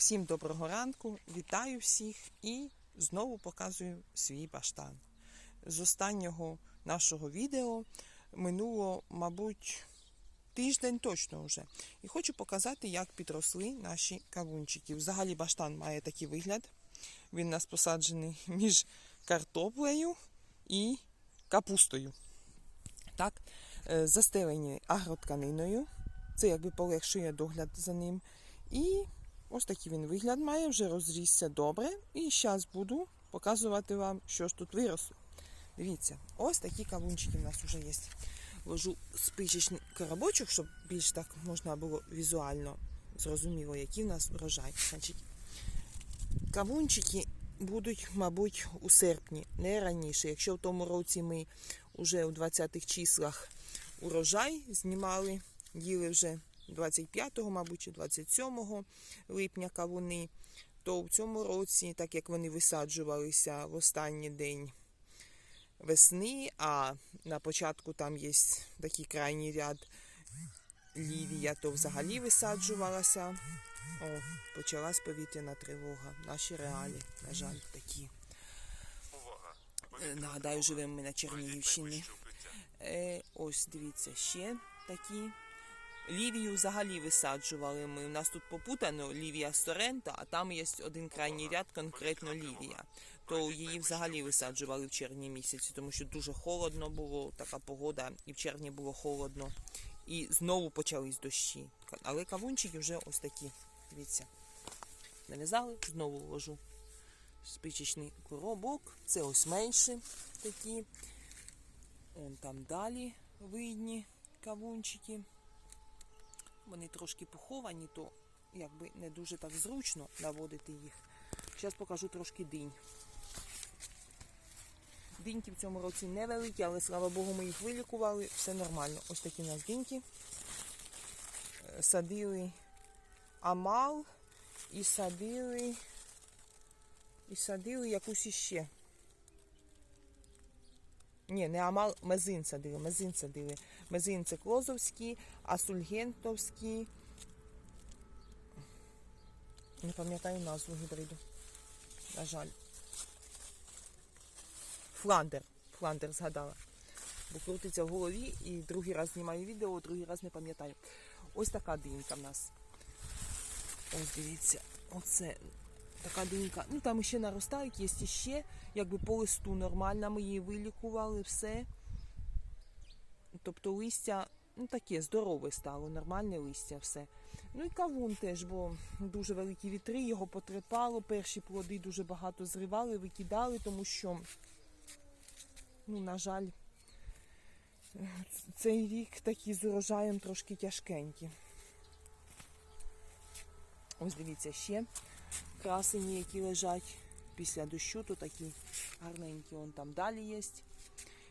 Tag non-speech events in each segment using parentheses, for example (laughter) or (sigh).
Всім доброго ранку, вітаю всіх і знову показую свій баштан. З останнього нашого відео минуло, мабуть, тиждень точно вже. І хочу показати, як підросли наші кавунчики. Взагалі баштан має такий вигляд. Він у нас посаджений (laughs) між картоплею і капустою. Так, е, застелені агротканиною. Це якби полегшує догляд за ним. І ось такий він вигляд має, вже розрісся добре. І зараз буду показувати вам, що ж тут виросло. Дивіться, ось такі кавунчики в нас вже є. Ложу спичечний коробочок, щоб більш так можна було візуально зрозуміло, який в нас урожай. Значить, кавунчики будуть, мабуть, у серпні, не раніше. Якщо в тому році ми вже у 20-х числах урожай знімали, їли вже 25-го, мабуть, чи 27 липня кавуни, то в цьому році, так як вони висаджувалися в останній день весни, а на початку там є такий крайній ряд лівія, то взагалі висаджувалася. О, почалась повітряна тривога. Наші реалії, на жаль, такі. Е, Нагадаю, живемо ми на Чернігівщині. Е, ось дивіться, ще такі. Лівію взагалі висаджували ми. У нас тут попутано Лівія Сорента, а там є один крайній ряд, конкретно Лівія. То її взагалі висаджували в червні місяці, тому що дуже холодно було, така погода, і в червні було холодно. І знову почались дощі. Але кавунчики вже ось такі. Дивіться. Нав'язали, знову ложу спичечний коробок. Це ось менші такі. Вон там далі видні кавунчики. Вони трошки поховані, то якби не дуже так зручно наводити їх. Зараз покажу трошки динь. Диньки в цьому році невеликі, але слава Богу, ми їх вилікували, все нормально. Ось такі у нас диньки. Е, Садили амал і садили. І садили якусь іще. Ні, не амал, мезин садили, мезин садили. Мезин це Клозовський, а Сульгентовський. Не пам'ятаю назву гібриду. На жаль. Фландер. Фландер згадала. Бо крутиться в голові і другий раз знімаю відео, другий раз не пам'ятаю. Ось така динька в нас. Ось дивіться, оце така динька. Ну там ще наростають, є ще, якби по листу нормально, ми її вилікували, все. Тобто листя, ну таке, здорове стало, нормальне листя, все. Ну і кавун теж, бо дуже великі вітри, його потрепало, перші плоди дуже багато зривали, викидали, тому що, ну, на жаль, цей рік такий з урожаєм трошки тяжкенький. Ось дивіться, ще красені, які лежать після дощу, то такі гарненькі, вон там далі є.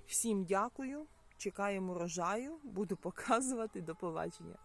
Всім дякую, чекаємо урожаю, буду (laughs) показувати. До побачення.